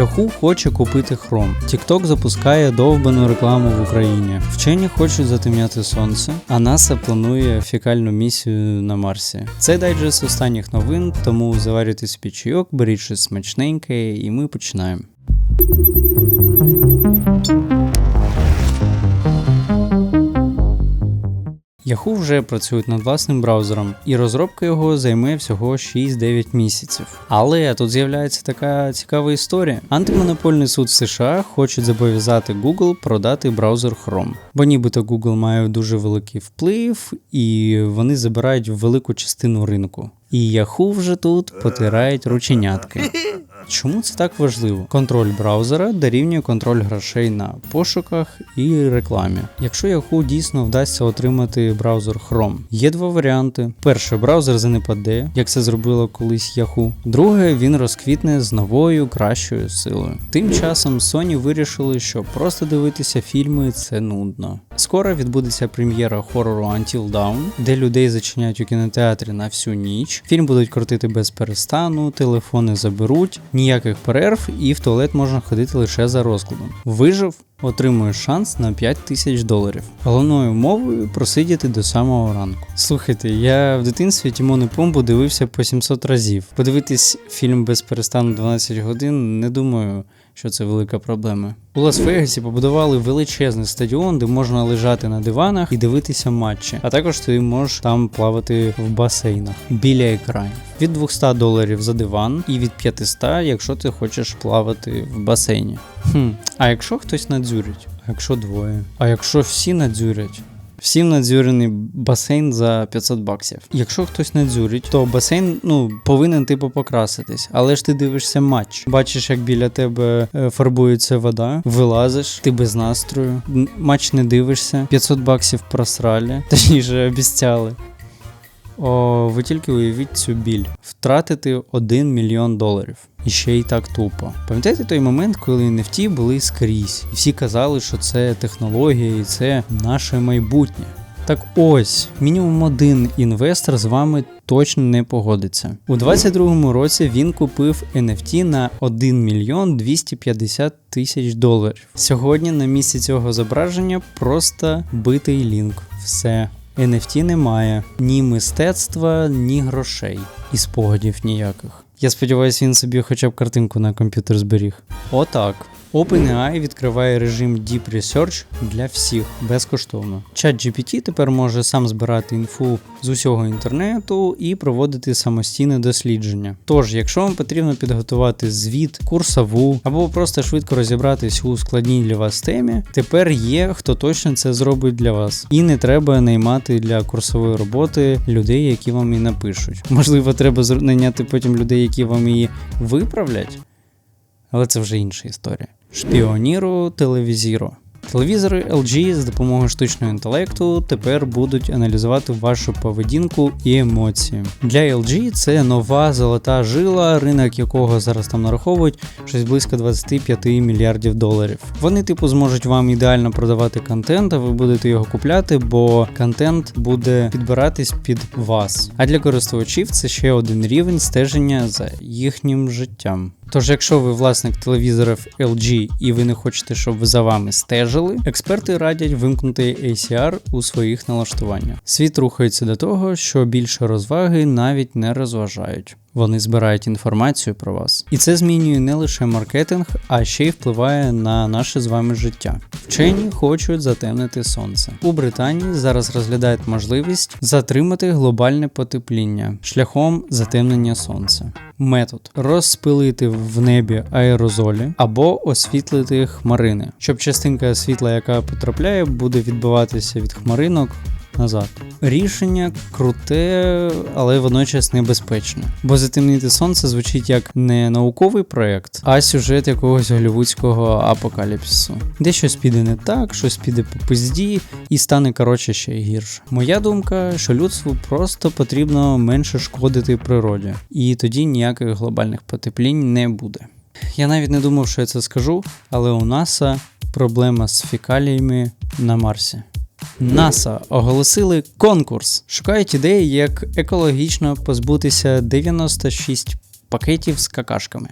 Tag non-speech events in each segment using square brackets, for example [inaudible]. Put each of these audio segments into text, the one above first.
Yahoo хоче купити хром. TikTok запускає довбану рекламу в Україні. Вчені хочуть затемняти сонце, а НАСА планує фікальну місію на Марсі. Це дайджест останніх новин, тому заварюйте собі чайок, беріть щось смачненьке, і ми починаємо. Yahoo вже працює над власним браузером, і розробка його займе всього 6-9 місяців. Але тут з'являється така цікава історія. Антимонопольний суд США хоче зобов'язати Google продати браузер Chrome, бо нібито Google має дуже великий вплив, і вони забирають велику частину ринку. І Yahoo вже тут потирають рученятки. [laughs] Чому це так важливо? Контроль браузера дорівнює контроль грошей на пошуках і рекламі. Якщо Yahoo дійсно вдасться отримати браузер Chrome, є два варіанти: перший браузер занепаде, як це зробило колись Yahoo. Друге, він розквітне з новою кращою силою. Тим часом Sony вирішили, що просто дивитися фільми це нудно. Скоро відбудеться прем'єра хорору Until Dawn, де людей зачиняють у кінотеатрі на всю ніч. Фільм будуть крутити без перестану, телефони заберуть, ніяких перерв, і в туалет можна ходити лише за розкладом. Вижив, отримуєш шанс на 5 тисяч доларів. Головною мовою просидіти до самого ранку. Слухайте, я в дитинстві Тімон і Помбу дивився по 700 разів. Подивитись фільм без перестану 12 годин, не думаю. Що це велика проблема. У Лас-Вегасі побудували величезний стадіон, де можна лежати на диванах і дивитися матчі. А також ти можеш там плавати в басейнах біля екранів. Від 200 доларів за диван і від 500, якщо ти хочеш плавати в басейні. Хм, А якщо хтось надзюрить? А якщо двоє? А якщо всі надзюрять? Всім надзюрений басейн за 500 баксів. Якщо хтось надзюрить, то басейн ну повинен типу покраситись. Але ж ти дивишся матч. Бачиш, як біля тебе е, фарбується вода, вилазиш, ти без настрою, матч не дивишся, 500 баксів просрали, [laughs] точніше обіцяли. О, ви тільки уявіть цю біль. Втратити 1 мільйон доларів. І ще й так тупо. Пам'ятаєте той момент, коли NFT були скрізь, і всі казали, що це технологія і це наше майбутнє. Так ось, мінімум один інвестор з вами точно не погодиться. У 22-му році він купив NFT на 1 мільйон 250 тисяч доларів. Сьогодні на місці цього зображення просто битий лінк. Все. NFT немає ні мистецтва, ні грошей, і спогадів ніяких. Я сподіваюся, він собі хоча б картинку на комп'ютер зберіг. Отак. OpenAI відкриває режим Deep Research для всіх безкоштовно. ChatGPT тепер може сам збирати інфу з усього інтернету і проводити самостійне дослідження. Тож, якщо вам потрібно підготувати звіт, курсову або просто швидко розібратись у складній для вас темі, тепер є хто точно це зробить для вас. І не треба наймати для курсової роботи людей, які вам її напишуть. Можливо, треба найняти потім людей, які вам її виправлять. Але це вже інша історія. Шпіоніру телевізіру. Телевізори LG з допомогою штучного інтелекту тепер будуть аналізувати вашу поведінку і емоції. Для LG це нова золота жила, ринок якого зараз там нараховують щось близько 25 мільярдів доларів. Вони, типу, зможуть вам ідеально продавати контент, а ви будете його купляти, бо контент буде підбиратись під вас. А для користувачів це ще один рівень стеження за їхнім життям. Тож, якщо ви власник телевізорів LG і ви не хочете, щоб за вами стежили, експерти радять вимкнути ACR у своїх налаштуваннях. Світ рухається до того, що більше розваги навіть не розважають. Вони збирають інформацію про вас. І це змінює не лише маркетинг, а ще й впливає на наше з вами життя. Вчені хочуть затемнити сонце. У Британії зараз розглядають можливість затримати глобальне потепління шляхом затемнення сонця. Метод розпилити в небі аерозолі або освітлити хмарини, щоб частинка світла, яка потрапляє, буде відбиватися від хмаринок назад. Рішення круте, але водночас небезпечне. Бо затемнити сонце звучить як не науковий проект, а сюжет якогось голівудського апокаліпсису. Де щось піде не так, щось піде по пизді і стане коротше ще й гірше. Моя думка, що людству просто потрібно менше шкодити природі, і тоді ніяких глобальних потеплінь не буде. Я навіть не думав, що я це скажу, але у НАСА проблема з фекаліями на Марсі. НАСА оголосили конкурс. Шукають ідеї, як екологічно позбутися 96 пакетів з какашками.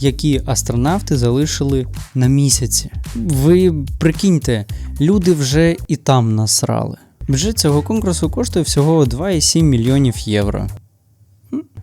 які астронавти залишили на місяці. Ви прикиньте, люди вже і там насрали. Бюджет цього конкурсу коштує всього 2,7 мільйонів євро.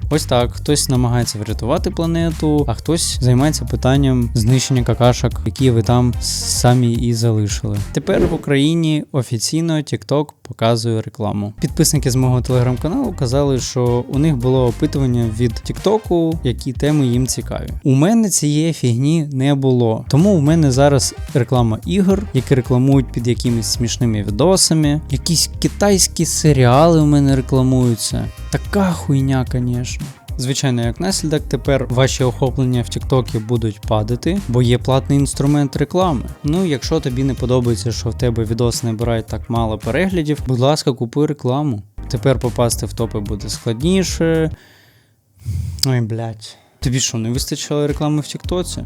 Ось так, хтось намагається врятувати планету, а хтось займається питанням знищення какашок, які ви там самі і залишили. Тепер в Україні офіційно TikTok показує рекламу. Підписники з мого телеграм-каналу казали, що у них було опитування від Тіктоку, які теми їм цікаві. У мене цієї фігні не було. Тому у мене зараз реклама ігор, які рекламують під якимись смішними відосами. Якісь китайські серіали у мене рекламуються. Така хуйня, звісно. Звичайно, як наслідок, тепер ваші охоплення в Тіктокі будуть падати, бо є платний інструмент реклами. Ну, якщо тобі не подобається, що в тебе відоси набирають так мало переглядів, будь ласка, купуй рекламу. Тепер попасти в топи буде складніше. Ой, блядь. Тобі що, не вистачило реклами в Тіктоці?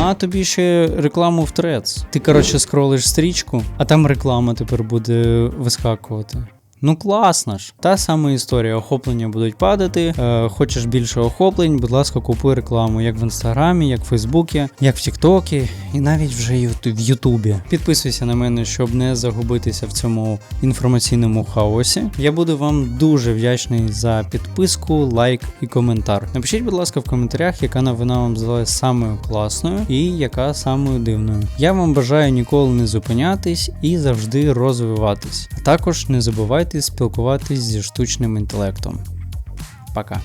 А тобі ще рекламу в Трец. Ти, коротше, скролиш стрічку, а там реклама тепер буде вискакувати. Ну класно ж. Та сама історія. Охоплення будуть падати. Е, хочеш більше охоплень, будь ласка, купуй рекламу як в інстаграмі, як в Фейсбуці, як в Тіктокі, і навіть вже в Ютубі. Підписуйся на мене, щоб не загубитися в цьому інформаційному хаосі. Я буду вам дуже вдячний за підписку, лайк і коментар. Напишіть, будь ласка, в коментарях, яка новина вам здалась самою класною і яка самою дивною. Я вам бажаю ніколи не зупинятись і завжди розвиватись. А також не забувайте спілкуватись зі штучним інтелектом. Пока.